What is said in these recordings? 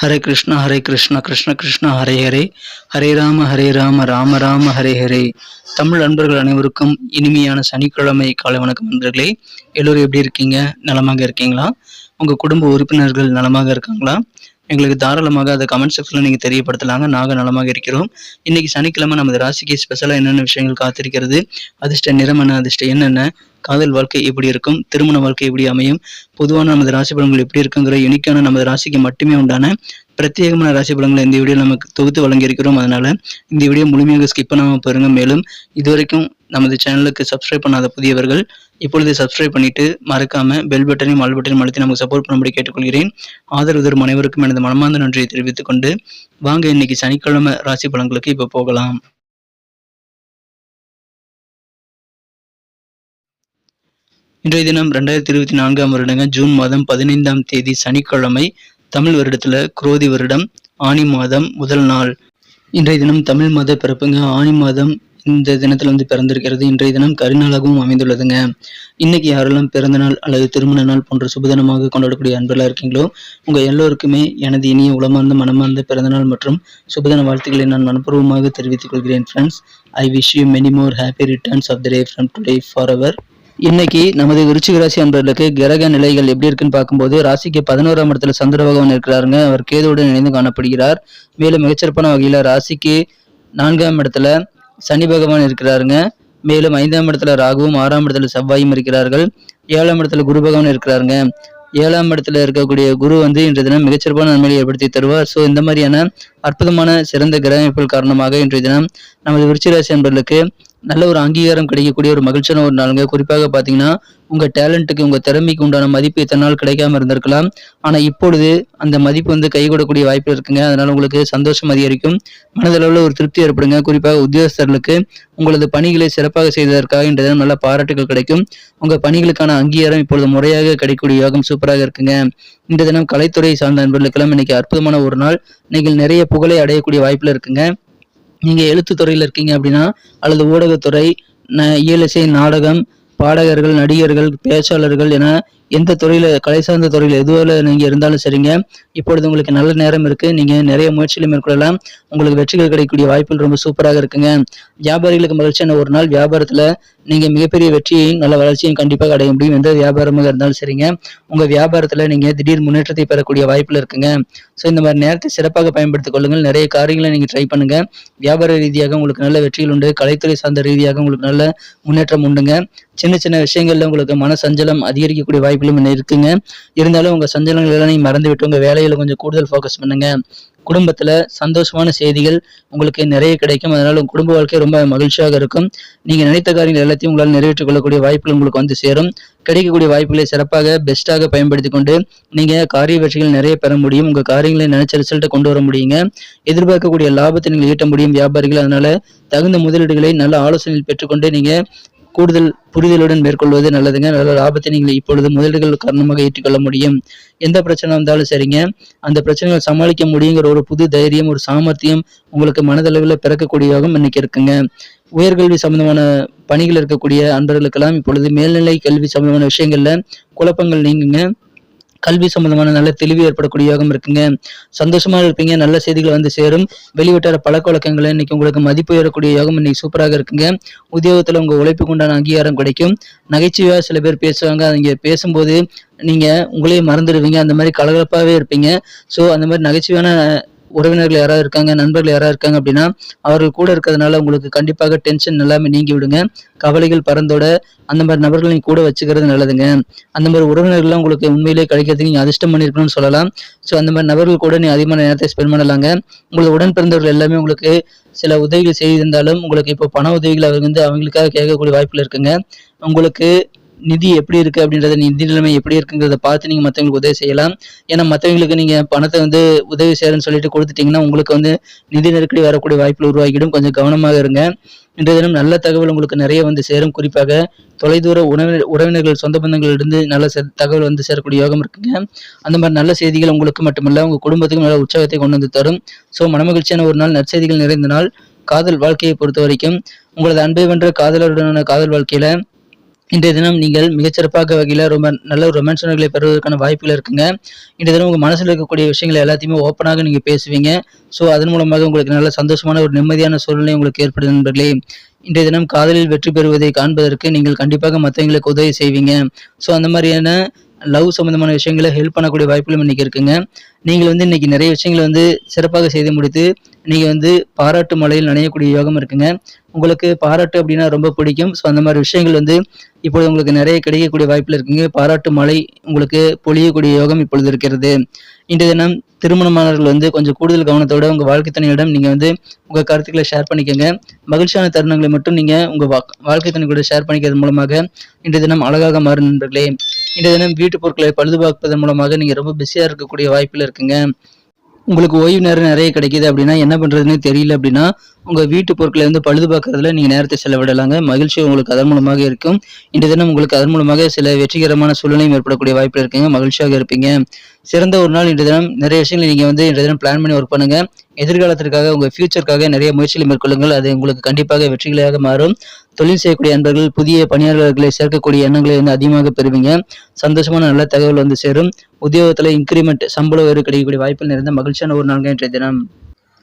ஹரே கிருஷ்ணா ஹரே கிருஷ்ணா கிருஷ்ண கிருஷ்ணா ஹரே ஹரே. ஹரே ராம ஹரே ராம ராம ராம ஹரே ஹரே. தமிழ் நண்பர்கள் அனைவருக்கும் இனிமையான சனிக்கிழமை காலை வணக்கம் நண்பர்களே. எல்லோரும் எப்படி இருக்கீங்க? நலமாக இருக்கீங்களா? உங்கள் குடும்ப உறுப்பினர்கள் நலமாக இருக்காங்களா? எங்களுக்கு தாராளமாக அதை கமெண்ட் செக்ஷனில் நீங்கள் தெரியப்படுத்தலாங்க. நாங்கள் நலமாக இருக்கிறோம். இன்னைக்கு சனிக்கிழமை நமது ராசிக்கு ஸ்பெஷலாக என்னென்ன விஷயங்கள் காத்திருக்கிறது? அதிர்ஷ்ட நிறம் என்ன அதிர்ஷ்ட என்னென்ன? காதல் வாழ்க்கை எப்படி இருக்கும்? திருமண வாழ்க்கை எப்படி அமையும்? பொதுவான நமது ராசி பலன்கள் எப்படி இருக்குங்கிற யுனிக்கான நமது ராசிக்கு மட்டுமே உண்டான பிரத்யேகமான ராசி பலன்களை இந்த வீடியோ நமக்கு தொகுத்து வழங்கியிருக்கிறோம். அதனால இந்த வீடியோ முழுமையாக ஸ்கிப் பண்ணாமல் பாருங்க. மேலும் இதுவரைக்கும் நமது சேனலுக்கு சப்ஸ்கிரைப் பண்ணாத புதியவர்கள் இப்பொழுது சப்ஸ்கிரைப் பண்ணிட்டு மறக்காம பெல் பட்டனையும் ஆல் பட்டனையும் அழுத்தி நமக்கு சப்போர்ட் பண்ணும்படி கேட்டுக்கொள்கிறேன். ஆதரவு தரும் அனைவருக்கும் எனது மனமார்ந்த நன்றியை தெரிவித்துக் கொண்டு வாங்க இன்னைக்கு சனிக்கிழமை ராசி பலன்களுக்கு இப்போ போகலாம். இன்றைய தினம் ரெண்டாயிரத்தி இருபத்தி நான்காம் வருடங்க ஜூன் மாதம் பதினைந்தாம் தேதி சனிக்கிழமை தமிழ் வருடத்துல குரோதி வருடம் ஆனி மாதம் முதல் நாள். இன்றைய தினம் தமிழ் மாத பிறப்புங்க. ஆனி மாதம் இந்த தினத்துல வந்து பிறந்திருக்கிறது. இன்றைய தினம் கரிநாளாகவும் அமைந்துள்ளதுங்க. இன்னைக்கு யாரெல்லாம் பிறந்த நாள் அல்லது திருமண நாள் போன்ற சுபதினமாக கொண்டாடக்கூடிய அன்பெல்லாம் இருக்கீங்களோ உங்க எல்லோருக்குமே எனது இனிய உளமார்ந்த மனமார்ந்த பிறந்தநாள் மற்றும் சுபதின வாழ்த்துக்களை நான் மனப்பூர்வமாக தெரிவித்துக் கொள்கிறேன் friends I wish you many more happy returns of the day from today for our இன்னைக்கு நமது விருச்சிக ராசி அன்பர்களுக்கு கிரக நிலைகள் எப்படி இருக்குன்னு பார்க்கும்போது ராசிக்கு பதினோராம் இடத்துல சந்திர பகவான் இருக்கிறாருங்க. அவர் கேதுவுடன் இணைந்து காணப்படுகிறார். மேலும் மிகச்சிறப்பான வகையில ராசிக்கு நான்காம் இடத்துல சனி பகவான் இருக்கிறாருங்க. மேலும் ஐந்தாம் இடத்துல ராகுவும் ஆறாம் இடத்துல செவ்வாயும் இருக்கிறார்கள். ஏழாம் இடத்துல குரு பகவான் இருக்கிறாருங்க. ஏழாம் இடத்துல இருக்கக்கூடிய குரு வந்து இன்றைய தினம் மிகச்சிறப்பான நன்மையை ஏற்படுத்தி தருவார். ஸோ இந்த மாதிரியான அற்புதமான சிறந்த கிரக அமைப்புகள் காரணமாக இன்றைய தினம் நமது விருச்சிராசி அன்பர்களுக்கு நல்ல ஒரு அங்கீகாரம் கிடைக்கக்கூடிய ஒரு மகிழ்ச்சியான ஒரு நாளுங்க. குறிப்பாக பார்த்தீங்கன்னா உங்கள் டேலண்ட்டுக்கு உங்கள் திறமைக்கு உண்டான மதிப்பு இத்தனை நாள் கிடைக்காம இருந்திருக்கலாம். ஆனால் இப்பொழுது அந்த மதிப்பு வந்து கைகூடக்கூடிய வாய்ப்பு இருக்குங்க. அதனால் உங்களுக்கு சந்தோஷம் அதிகரிக்கும். மனதளவில் ஒரு திருப்தி ஏற்படுங்க. குறிப்பாக உத்தியோகஸ்தர்களுக்கு உங்களது பணிகளை சிறப்பாக செய்ததற்காக இன்றைய தினம் நல்ல பாராட்டுகள் கிடைக்கும். உங்கள் பணிகளுக்கான அங்கீகாரம் இப்பொழுது முறையாக கிடைக்கக்கூடிய யோகம் சூப்பராக இருக்குங்க. இன்றைய தினம் கலைத்துறை சார்ந்த நண்பர்களுக்கெல்லாம் இன்னைக்கு அற்புதமான ஒரு நாள். நீங்கள் நிறைய புகழை அடையக்கூடிய வாய்ப்பில் இருக்குங்க. நீங்க எழுத்துத்துறையில் இருக்கீங்க அப்படின்னா அல்லது ஊடகத்துறை இயலிசை நாடகம் பாடகர்கள் நடிகர்கள் பேச்சாளர்கள் என எந்த துறையில கலை சார்ந்த துறையில எதுவில் நீங்க இருந்தாலும் சரிங்க. இப்பொழுது உங்களுக்கு நல்ல நேரம் இருக்கு. நீங்க நிறைய முயற்சிகளை மேற்கொள்ளலாம். உங்களுக்கு வெற்றிகள் கிடைக்கக்கூடிய வாய்ப்புகள் ரொம்ப சூப்பராக இருக்குங்க. வியாபாரிகளுக்கு மகிழ்ச்சியான ஒரு நாள். வியாபாரத்துல நீங்க மிகப்பெரிய வெற்றியையும் நல்ல வளர்ச்சியும் கண்டிப்பாக அடைய முடியும். எந்த வியாபாரமாக இருந்தாலும் சரிங்க. உங்க வியாபாரத்துல நீங்க திடீர் முன்னேற்றத்தை பெறக்கூடிய வாய்ப்புல இருக்குங்க. ஸோ இந்த மாதிரி நேரத்தை சிறப்பாக பயன்படுத்திக் கொள்ளுங்கள். நிறைய காரியங்களை நீங்க ட்ரை பண்ணுங்க. வியாபார ரீதியாக உங்களுக்கு நல்ல வெற்றிகள் உண்டு. கலைத்துறை சார்ந்த ரீதியாக உங்களுக்கு நல்ல முன்னேற்றம் உண்டுங்க. சின்ன சின்ன விஷயங்கள்ல உங்களுக்கு மன சஞ்சலம் அதிகரிக்கக்கூடிய வாய்ப்புகளும் இருக்குங்க. இருந்தாலும் உங்க சஞ்சலங்கள் எல்லாம் நீங்க மறந்து விட்டு உங்க வேலையில கொஞ்சம் கூடுதல் ஃபோக்கஸ் பண்ணுங்க. குடும்பத்துல சந்தோஷமான செய்திகள் உங்களுக்கு நிறைய கிடைக்கும். அதனால உங்க குடும்ப வாழ்க்கை ரொம்ப மகிழ்ச்சியாக இருக்கும். நீங்க நினைத்த காரியங்கள் எல்லாத்தையும் உங்களால் நிறைவேற்றிக் கொள்ளக்கூடிய வாய்ப்புகள் உங்களுக்கு வந்து சேரும். கிடைக்கக்கூடிய வாய்ப்புகளை சிறப்பாக பெஸ்ட்டாக பயன்படுத்தி கொண்டு நீங்க காரிய வெற்றிகள் நிறைய பெற முடியும். உங்க காரியங்களை நினைச்ச ரிசல்ட்டை கொண்டு வர முடியுங்க. எதிர்பார்க்கக்கூடிய லாபத்தை நீங்கள் ஈட்ட முடியும். வியாபாரிகள் அதனால தகுந்த முதலீடுகளை நல்ல ஆலோசனையில் பெற்றுக்கொண்டு நீங்க கூடுதல் புரிதலுடன் மேற்கொள்வது நல்லதுங்க. நல்ல லாபத்தை நீங்கள் இப்பொழுது முதலீடுகள் காரணமாக ஏற்றுக்கொள்ள முடியும். எந்த பிரச்சனை வந்தாலும் சரிங்க. அந்த பிரச்சனைகளை சமாளிக்க முடியுங்கிற ஒரு புது தைரியம் ஒரு சாமர்த்தியம் உங்களுக்கு மனதளவில் பிறக்கக்கூடியதாகவும் இன்னைக்கு இருக்குங்க. உயர்கல்வி சம்பந்தமான பணிகள் இருக்கக்கூடிய அன்பர்களுக்கெல்லாம் இப்பொழுது மேல்நிலை கல்வி சம்பந்தமான விஷயங்கள்ல குழப்பங்கள் நீங்குங்க. கல்வி சம்பந்தமான நல்ல தெளிவு ஏற்படக்கூடிய யோகம் இருக்குங்க. சந்தோஷமா இருப்பீங்க நல்ல செய்திகள் வந்து சேரும். வெளிவட்டார பழக்க வழக்கங்களை இன்னைக்கு உங்களுக்கு மதிப்பு ஏறக்கூடிய யோகம் இன்னைக்கு சூப்பராக இருக்குங்க. உத்தியோகத்தில் உங்கள் உழைப்புக்கு உண்டான அங்கீகாரம் கிடைக்கும். நகைச்சுவையாக சில பேர் பேசுவாங்க அவங்க பேசும்போது நீங்கள் உங்களையே மறந்துடுவீங்க. அந்த மாதிரி கலகலப்பாகவே இருப்பீங்க. ஸோ அந்த மாதிரி நகைச்சுவையான உறவினர்கள் யாராவது இருக்காங்க நண்பர்கள் யாராவது இருக்காங்க அப்படின்னா அவர்கள் கூட இருக்கிறதுனால உங்களுக்கு கண்டிப்பாக டென்ஷன் எல்லாமே நீங்கி விடுங்க கவலைகள் பறந்தோட அந்த மாதிரி நபர்களை நீங்க கூட வச்சுக்கிறது நல்லதுங்க. அந்த மாதிரி உறவினர்கள்லாம் உங்களுக்கு உண்மையிலேயே கிடைக்கிறதுக்கு நீங்க அதிர்ஷ்டம் பண்ணிருக்கணும்னு சொல்லலாம். ஸோ அந்த மாதிரி நபர்கள் கூட நீ அதிகமான நேரத்தை ஸ்பெண்ட் பண்ணலாங்க. உங்களுக்கு உடன் பிறந்தவர்கள் எல்லாமே உங்களுக்கு சில உதவிகள் செய்திருந்தாலும் உங்களுக்கு இப்போ பண உதவிகள் அவங்க வந்து அவங்களுக்காக கேட்கக்கூடிய வாய்ப்புகள் இருக்குங்க. உங்களுக்கு நிதி எப்படி இருக்கு அப்படின்றத நிதி நிலைமை எப்படி இருக்குங்கிறத பார்த்து நீங்க மற்றவங்களுக்கு உதவி செய்யலாம். ஏன்னா மற்றவங்களுக்கு நீங்க பணத்தை வந்து உதவி செய்யறேன்னு சொல்லிட்டு கொடுத்துட்டீங்கன்னா உங்களுக்கு வந்து நிதி நெருக்கடி வரக்கூடிய வாய்ப்புகள் உருவாகிடும். கொஞ்சம் கவனமாக இருங்க. இன்றைய தினம் நல்ல தகவல் உங்களுக்கு நிறைய வந்து சேரும். குறிப்பாக தொலைதூர உறவினர் உறவினர்கள் சொந்த பந்தங்களிலிருந்து நல்ல தகவல் வந்து சேரக்கூடிய யோகம் இருக்குங்க. அந்த மாதிரி நல்ல செய்திகள் உங்களுக்கு மட்டுமல்ல உங்க குடும்பத்துக்கும் நல்ல உற்சாகத்தை கொண்டு வந்து தரும். ஸோ மனமகிழ்ச்சியான ஒரு நாள் நற்செய்திகள் நிறைந்த நாள். காதல் வாழ்க்கையை பொறுத்த வரைக்கும் உங்களது அன்பை வென்ற காதலருடனான காதல் வாழ்க்கையில இன்றைய தினம் நீங்கள் மிகச்சிறப்பாக வகையில் ரொம்ப நல்ல ஒரு ரொமான்ஸ் உணர்வுகளை பெறுவதற்கான வாய்ப்புகள் இருக்குங்க. இன்றைய தினம் உங்கள் மனசில் இருக்கக்கூடிய விஷயங்களை எல்லாத்தையுமே ஓப்பனாக நீங்கள் பேசுவீங்க. ஸோ அதன் மூலமாக உங்களுக்கு நல்ல சந்தோஷமான ஒரு நிம்மதியான சூழ்நிலை உங்களுக்கு ஏற்படுது நண்பர்களே. இன்றைய தினம் காதலில் வெற்றி பெறுவதை காண்பதற்கு நீங்கள் கண்டிப்பாக மற்றவங்களுக்கு உதவி செய்வீங்க. ஸோ அந்த மாதிரியான லவ் சம்மந்தமான விஷயங்களை ஹெல்ப் பண்ணக்கூடிய வாய்ப்புகளும் இன்றைக்கி இருக்குங்க. நீங்கள் வந்து இன்றைக்கி நிறைய விஷயங்களை வந்து சிறப்பாக செய்து முடித்து நீங்கள் வந்து பாராட்டு மலையில் நனையக்கூடிய யோகம் இருக்குங்க. உங்களுக்கு பாராட்டு அப்படின்னா ரொம்ப பிடிக்கும். ஸோ அந்த மாதிரி விஷயங்கள் வந்து இப்பொழுது உங்களுக்கு நிறைய கிடைக்கக்கூடிய வாய்ப்பில் இருக்குங்க. பாராட்டு மழை உங்களுக்கு பொழியக்கூடிய யோகம் இப்பொழுது இருக்கிறது. இன்றைய தினம் திருமணமானவர்கள் வந்து கொஞ்சம் கூடுதல் கவனத்தோட உங்கள் வாழ்க்கை துணையிடம் நீங்கள் வந்து உங்கள் கருத்துக்களை ஷேர் பண்ணிக்கோங்க. மகிழ்ச்சியான தருணங்களை மட்டும் நீங்கள் உங்கள் வா வாழ்க்கை துணை கூட ஷேர் பண்ணிக்கிறது மூலமாக இன்றைய தினம் அழகாக மாறும் நண்பர்களே. இன்றைய தினம் வீட்டு பொருட்களை பழுதுபார்ப்பதன் மூலமாக நீங்கள் ரொம்ப பிஸியாக இருக்கக்கூடிய வாய்ப்பில் இருக்குங்க. உங்களுக்கு ஓய்வு நேரம் நிறைய கிடைக்கிது அப்படின்னா என்ன பண்ணுறதுன்னு தெரியல அப்படின்னா உங்கள் வீட்டு பொருட்களை வந்து பழுது பார்க்கறதுல நீங்கள் நேரத்தை செலவிடலாங்க. மகிழ்ச்சி உங்களுக்கு அதன் மூலமாக இருக்கும். இன்று தினம் உங்களுக்கு அதன் மூலமாக சில வெற்றிகரமான சூழ்நிலையும் ஏற்படக்கூடிய வாய்ப்பு இருக்குங்க. மகிழ்ச்சியாக இருப்பீங்க. சிறந்த ஒரு நாள் இன்று தினம். நிறைய விஷயங்கள் நீங்கள் வந்து இன்று தினம் பிளான் பண்ணி ஒர்க் பண்ணுங்க. எதிர்காலத்திற்காக உங்கள் ஃபியூச்சருக்காக நிறைய முயற்சிகளை மேற்கொள்ளுங்கள். அது உங்களுக்கு கண்டிப்பாக வெற்றிகளாக மாறும். தொழில் செய்யக்கூடிய அன்பர்கள் புதிய பணியாளர்களை சேர்க்கக்கூடிய எண்ணங்களை வந்து அதிகமாக பெறுவீங்க. சந்தோஷமான நல்ல தகவல் வந்து சேரும். உத்தியோகத்தில் இன்க்ரிமெண்ட் சம்பள உயர்வு கிடைக்கக்கூடிய வாய்ப்பில் நிறைந்த மகிழ்ச்சியான ஒரு நாள் இன்றைய தினம்.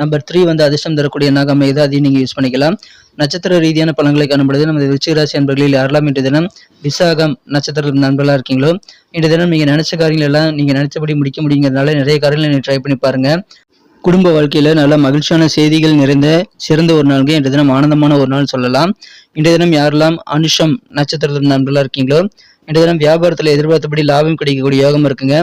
நம்பர் த்ரீ வந்து அதிர்ஷ்டம் தரக்கூடிய நாகம் அமையுது அதையும் நீங்கள் யூஸ் பண்ணிக்கலாம். நட்சத்திர ரீதியான பலன்களை காணும்பொழுது நமது விருச்சிகராசி அன்பர்களில் யாரெல்லாம் இன்று தினம் விசாகம் நட்சத்திர நண்பர்களாக இருக்கீங்களோ இன்று தினம் நீங்கள் நினைச்ச காரியங்கள் எல்லாம் நீங்கள் நினைச்சபடி முடிக்க முடியுங்கிறதுனால நிறைய காரியங்களை நீங்கள் ட்ரை பண்ணி பாருங்க. குடும்ப வாழ்க்கையில நல்ல மகிழ்ச்சியான செய்திகள் நிறைந்த சிறந்த ஒரு நாள்கள் இன்றைய தினம் ஆனந்தமான ஒரு நாள் சொல்லலாம். இன்றைய தினம் யாரெல்லாம் அனுஷம் நட்சத்திரத்தில் நண்பர்களாக இருக்கீங்களோ இன்றைய தினம் வியாபாரத்தில் எதிர்பார்த்தபடி லாபம் கிடைக்கக்கூடிய யோகம் இருக்குங்க.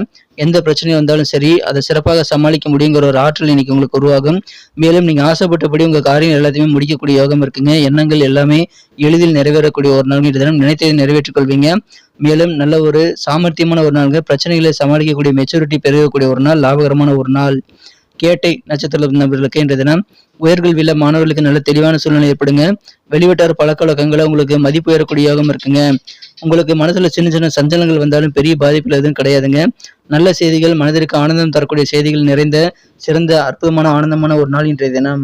எந்த பிரச்சனையும் வந்தாலும் சரி அதை சிறப்பாக சமாளிக்க முடியுங்கிற ஒரு ஆற்றல் இன்னைக்கு உங்களுக்கு உருவாகும். மேலும் நீங்கள் ஆசைப்பட்டபடி உங்கள் காரியம் எல்லாத்தையுமே முடிக்கக்கூடிய யோகம் இருக்குங்க. எண்ணங்கள் எல்லாமே எளிதில் நிறைவேறக்கூடிய ஒரு நாள் இன்றைய தினம் நினைத்ததை நிறைவேற்றிக் கொள்வீங்க. மேலும் நல்ல ஒரு சாமர்த்தியமான ஒரு நாளுங்க. பிரச்சனைகளை சமாளிக்கக்கூடிய மெச்சூரிட்டி பெருகக்கூடிய ஒரு நாள். லாபகரமான ஒரு நாள். கேட்டை நட்சத்திர நபர்களுக்கு இன்றைய தினம் உயர்கல்வியில மாணவர்களுக்கு நல்ல தெளிவான சூழ்நிலை ஏற்படுங்க. வெளிவட்டார் பழக்க வழக்கங்களை உங்களுக்கு மதிப்பு ஏறக்கூடிய இருக்குங்க. உங்களுக்கு மனசுல சின்ன சின்ன சஞ்சலங்கள் வந்தாலும் பெரிய பாதிப்புகள் எதுவும் கிடையாதுங்க. நல்ல செய்திகள் மனதிற்கு ஆனந்தம் தரக்கூடிய செய்திகள் நிறைந்த சிறந்த அற்புதமான ஆனந்தமான ஒரு நாள் இன்றைய தினம்.